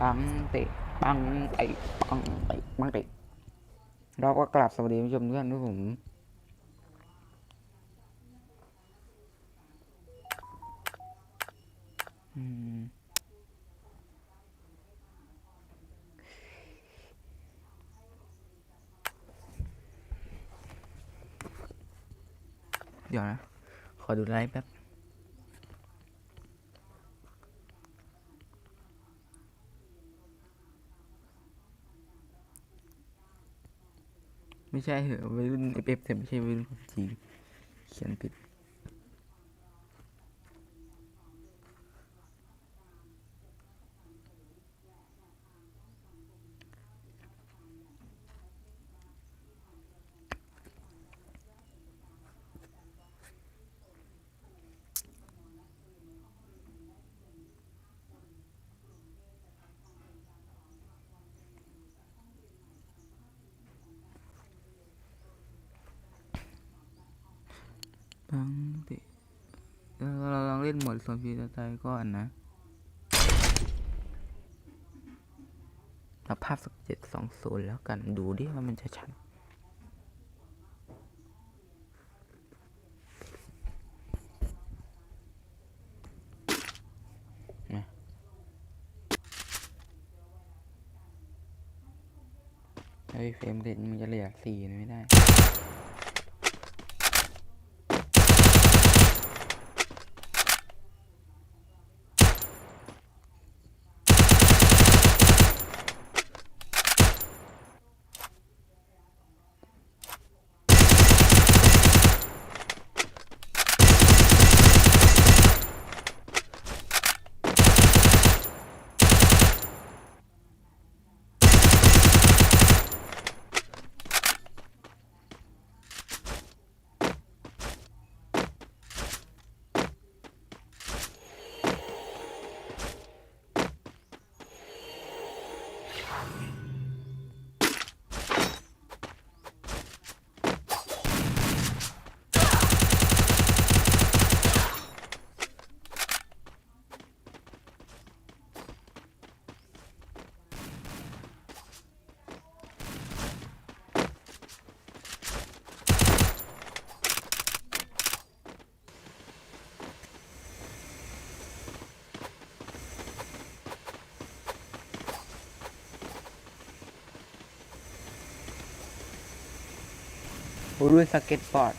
ปังเตะปังเตะปังเตะปังเตะเราก็กลับสวัสดีผู้ชมทุกท่านด้วยผมเดี๋ยวนะ ขอดูไลฟ์แป๊บ ไม่ใช่เหรอวัยรุ่นเอฟเอฟแต่ไม่ใช่วัยรุ่นจีเขียนผิด ปังเตะเดี๋ยวเราลองเล่นหมดโซนฟีตายก่อนนะเอาภาพสักเจ็ดสองศูนย์แล้วกันดูดิว่ามันจะชัดนะเฮ้ยเฟรมเรทมันจะเหลือสี่นะไม่ได้ ด้วยสเก็ตบอร์ด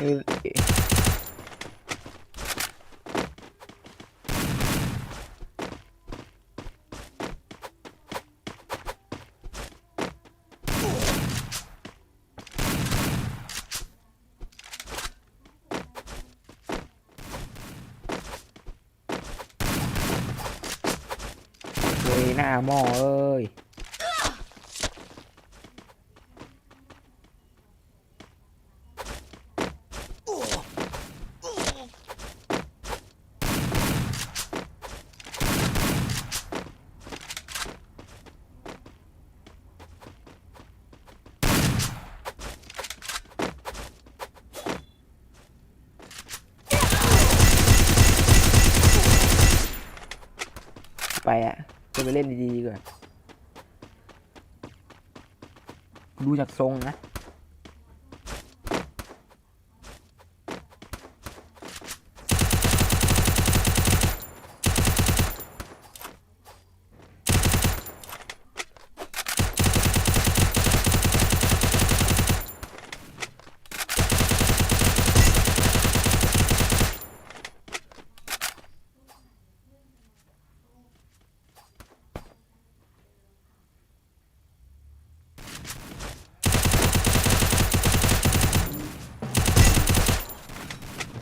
เอ้ยเอะจะไปเล่นดีๆก่อนดูจากทรงนะ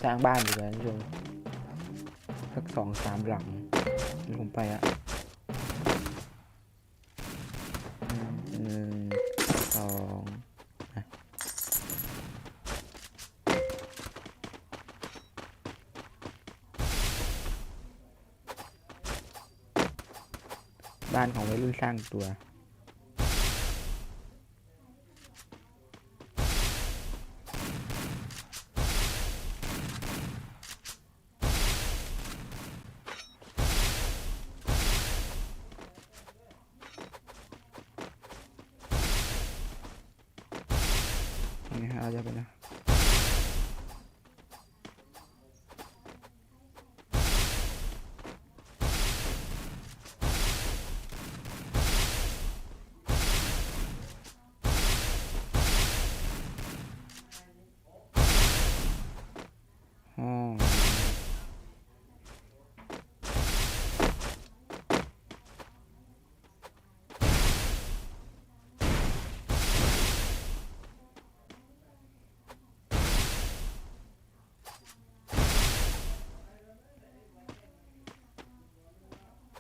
ร้างบ้านดีกว่าท่านผู้ชมสักสองสามหลังผมไปอะหนึ่งสองอะบ้านของวัยรุ่นสร้างตัว นี่ฮ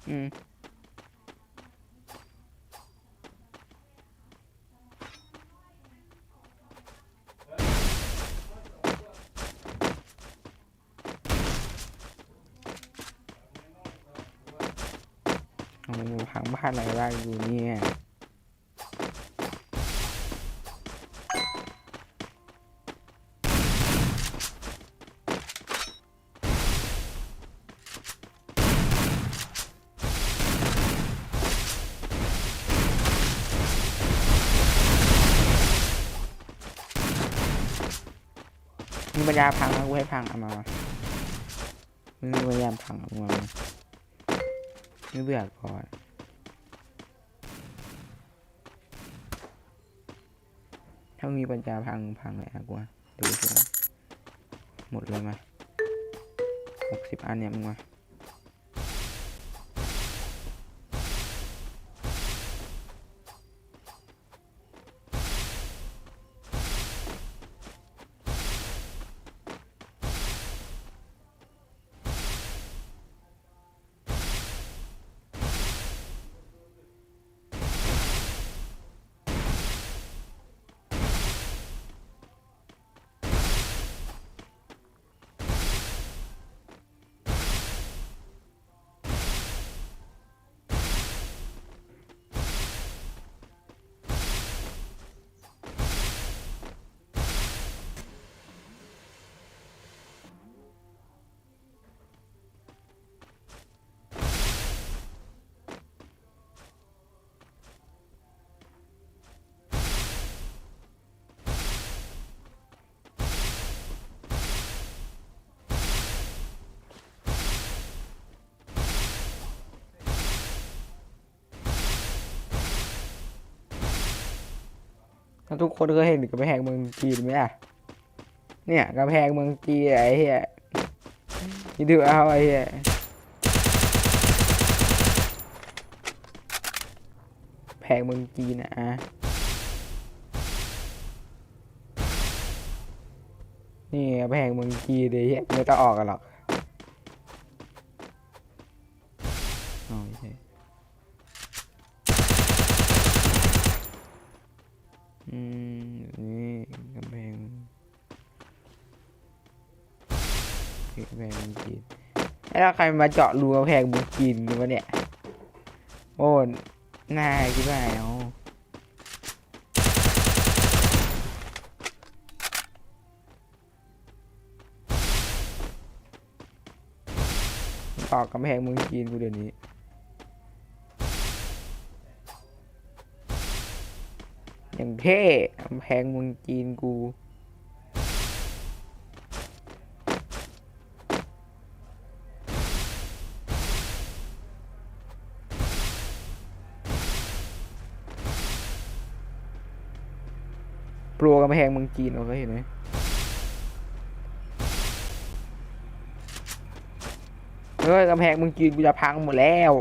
อืมโอาพังบ้านอะไรบ้างอยู่เนี่ย ยาพังนะกูให้พังเอามามึงพยายามพังเอามาไม่เบื่อก่อนถ้ามีปัญญาพังพังเลยอะกูดูสิหมดเลยมาหกสิบอันเนี่ยมึงมา ถ้าทุกคนเคยเห็นกระแพงเมืองจีนไหมอะ เนี่ยกระแพงเมืองจีนไอ้เหี้ยนี่ดูเอาไอ้เหี้ยแพงเมืองจีนนะอะนี่กระแพงเมืองจีนเลยเหี้ยไม่ต้องออกกันหรอก กำแพงเมืองจีนแล้วใครมาเจาะรูกำแพงเมืองจีนกันวะเนี่ยโอ้น่าคิดว่าเอาออกกำแพงเมืองจีนกูเดี๋ยวนี้อย่างเท่กำแพงเมืองจีนกู ปลัวกำแพงเมืองจีนเราก็เห็นไหมเฮ้ยกำแพงเมืองจีนกูจะพังหมดแล้ว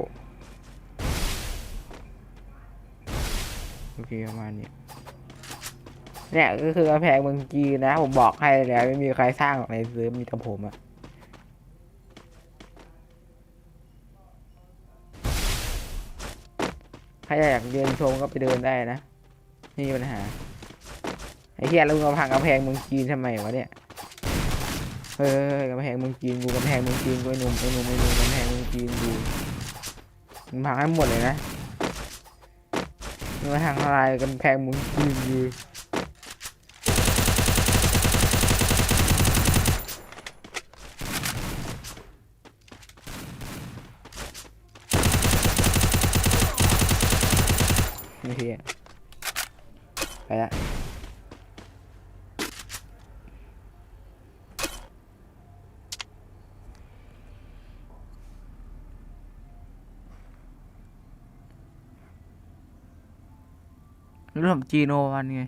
โอเคประมาณนี้เนี่ยก็คือกำแพงเมืองจีนนะ ผมบอกให้เลยนะไม่มีใครสร้างในซิร์ฟมีแต่ผมอะใครอยากเดินชมก็ไปเดินได้นะไม่มีปัญหา ไอ้เหี้ยแล้วมึงมาพังกำแพงเมืองจีนทำไมวะเนี่ยเฮ้ยกำแพงเมืองจีนกูกำแพงเมืองจีนกูไอ้หนุ่มไอ้หนุ่มไอ้หนุ่มกำแพงเมืองจีนกูมึงพังให้หมดเลยนะมึงมาทางอะไรกำแพงเมืองจีนกูไอ้เหี้ยไปละ เรื่องจีโนวันไง